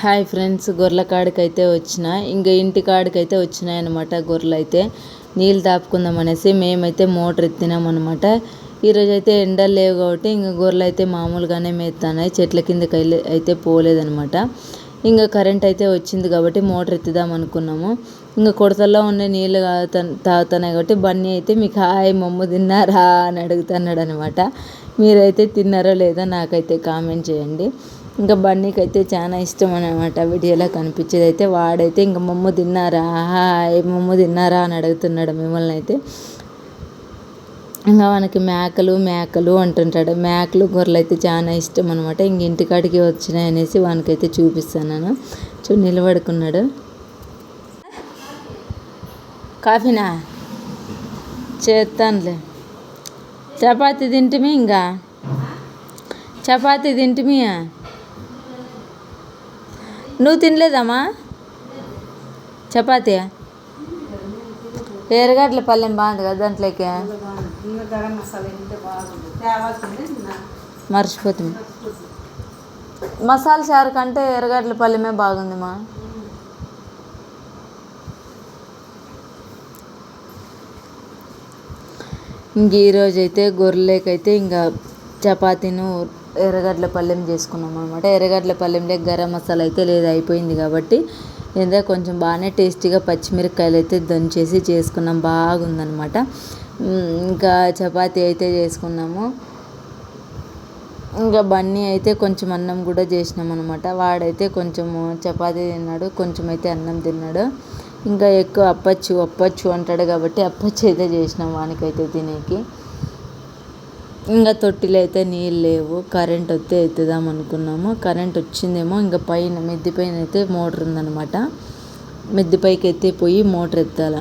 Hi friends గొర్రెల కాడికైతే వచ్చిన ఇంకా ఇంటి కాడికైతే వచ్చినాయన్నమాట వచ్చినాయి అనమాట గొర్రెలు అయితే నీళ్ళు తాపుకుందాం అనేసి మేమైతే మోటార్ ఎత్తినాం అనమాట ఈరోజు అయితే ఎండలు లేవు కాబట్టి ఇంకా గొర్రెలు అయితే మామూలుగానే మేస్తున్నాయి చెట్ల కిందకి అయితే పోలేదనమాట ఇంకా కరెంట్ అయితే వచ్చింది కాబట్టి మోటార్ ఎత్తుదాం అనుకున్నాము. ఇంకా కొడతల్లో ఉండే నీళ్ళు తాగుతున్నాయి కాబట్టి బన్నీ అయితే మీకు హాయ్ మమ్మ తిన్నారా? అని అడుగుతున్నాడు అనమాట మీరైతే తిన్నారో లేదో నాకైతే కామెంట్ చేయండి. ఇంకా బన్నీకి అయితే చాలా ఇష్టం అనమాట వీడియోలో కనిపించేది అయితే వాడైతే ఇంకా మమ్మ తిన్నారా? హాయ్ మమ్మ తిన్నారా? అని అడుగుతున్నాడు మిమ్మల్ని అయితే. ఇంకా మనకి మేకలు మేకలు అంటుంటాడు. మేకలు గొర్రెలు అయితే చాలా ఇష్టం అనమాట ఇంక ఇంటికాడికి వచ్చినాయి అనేసి వానికైతే చూపిస్తాను చూ నిలబడుకున్నాడు. కాఫీనా? చేస్తానులే చపాతి తింటిమి ఇంకా? చపాతి తింటిమి నువ్వు తినలేదమ్మా? చపాతీ? ఎరగడ్ల పల్లెం బాగుంది కదా దాంట్లోకి? మర్చిపోతుంది మసాలా చారు కంటే ఎర్రగడ్డల పల్లెమే బాగుంది మా ఇంక ఈరోజైతే అయితే గొర్రెలకైతే ఇంకా చపాతీను ఎర్రగడ్డల పల్లెం చేసుకున్నాం అనమాట ఎర్రగడ్డల పల్లెంలో గరం మసాలా అయితే లేదు అయిపోయింది కాబట్టి ఏదో కొంచెం బాగానే టేస్టీగా పచ్చిమిరపకాయలు అయితే దంచేసి చేసుకున్నాం బాగుందనమాట ఇంకా చపాతీ అయితే చేసుకున్నాము. ఇంకా బన్నీ అయితే కొంచెం అన్నం కూడా చేసినాం అనమాట వాడైతే కొంచెము చపాతీ తిన్నాడు కొంచెం అయితే అన్నం తిన్నాడు. ఇంకా ఎక్కువ అప్పచ్చు అప్పచ్చు అంటాడు కాబట్టి అప్పచ్చు అయితే చేసినాం వానికైతే తినేకి. ఇంకా తొట్టిలో అయితే నీళ్ళు లేవు. కరెంట్ వస్తే ఎత్తుదాం అనుకున్నాము. కరెంట్ వచ్చిందేమో ఇంకా పైన మిద్ది పైన అయితే మోటార్ ఉందనమాట మిద్ది పైకి ఎత్తి పోయి మోటార్ ఎత్తాల.